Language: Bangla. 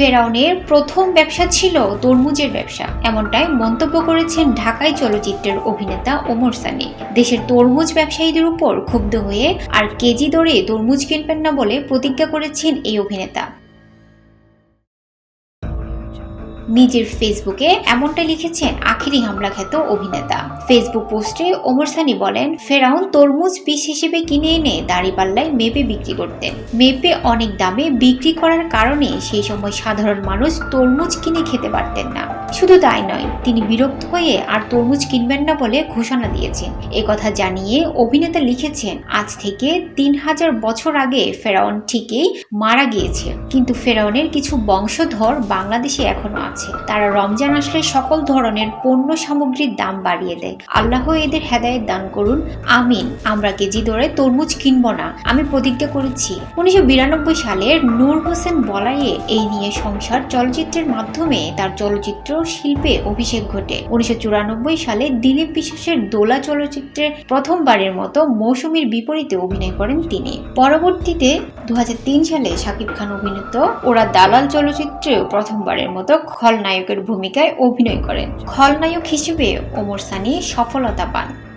ফেরাউনের প্রথম ব্যবসা ছিল তরমুজের ব্যবসা। এমনটাই মন্তব্য করেছেন ঢাকায় চলচ্চিত্রের অভিনেতা ওমর সানি। দেশের তরমুজ ব্যবসায়ীদের উপর ক্ষুব্ধ হয়ে আর কেজি দরে তরমুজ কিনবেন না বলে প্রতিজ্ঞা করেছেন এই অভিনেতা। নিজের ফেসবুকে এমনটা লিখেছেন আখিরি হামলা খ্যাত অভিনেতা। ফেসবুক পোস্টে ওমর সানি বলেন, ফেরাউন তরমুজ পিস হিসেবে কিনে এনে দাড়িপাল্লায় মেপে বিক্রি করতেন। মেপে অনেক দামে বিক্রি করার কারণে সেই সময় সাধারণ মানুষ তরমুজ কিনে খেতে পারতেন না। শুধু তাই নয়, তিনি বিরক্ত হয়ে আর তরমুজ কিনবেন না বলে ঘোষণা দিয়েছেন। এ কথা জানিয়ে অভিনেতা লিখেছেন, আজ থেকে তিন হাজার বছর আগে ফেরাউন ঠিকই মারা গিয়েছে। কিন্তু ফেরাউনের কিছু বংশধর বাংলাদেশে এখনও আছে। তারা রমজান আসলে সকল ধরনের পণ্য সামগ্রীর দাম বাড়িয়ে দেয়। আল্লাহ এদের হেদায়েত দান করুন। আমিন। আমরা কেজি দরে তরমুজ কিনব না। আমি প্রতিজ্ঞা করেছি। উনিশশো বিরানব্বই সালের নূর হোসেন বলাইয়ে এই নিয়ে সংসার চলচ্চিত্রের মাধ্যমে তার চলচ্চিত্র শিল্পে অভিষেক ঘটে। উনিশশো চুরানব্বই সালে দিলীপ বিশ্বাসের দোলা চলচ্চিত্রে প্রথমবারের মতো মৌসুমীর বিপরীতে অভিনয় করেন তিনি। পরবর্তীতে দু হাজার তিন সালে শাকিব খান অভিনীত ওরা দালাল চলচ্চিত্রেও প্রথমবারের মতো খলনায়কের ভূমিকায় অভিনয় করেন। খলনায়ক হিসেবে ওমর সানি সফলতা পান।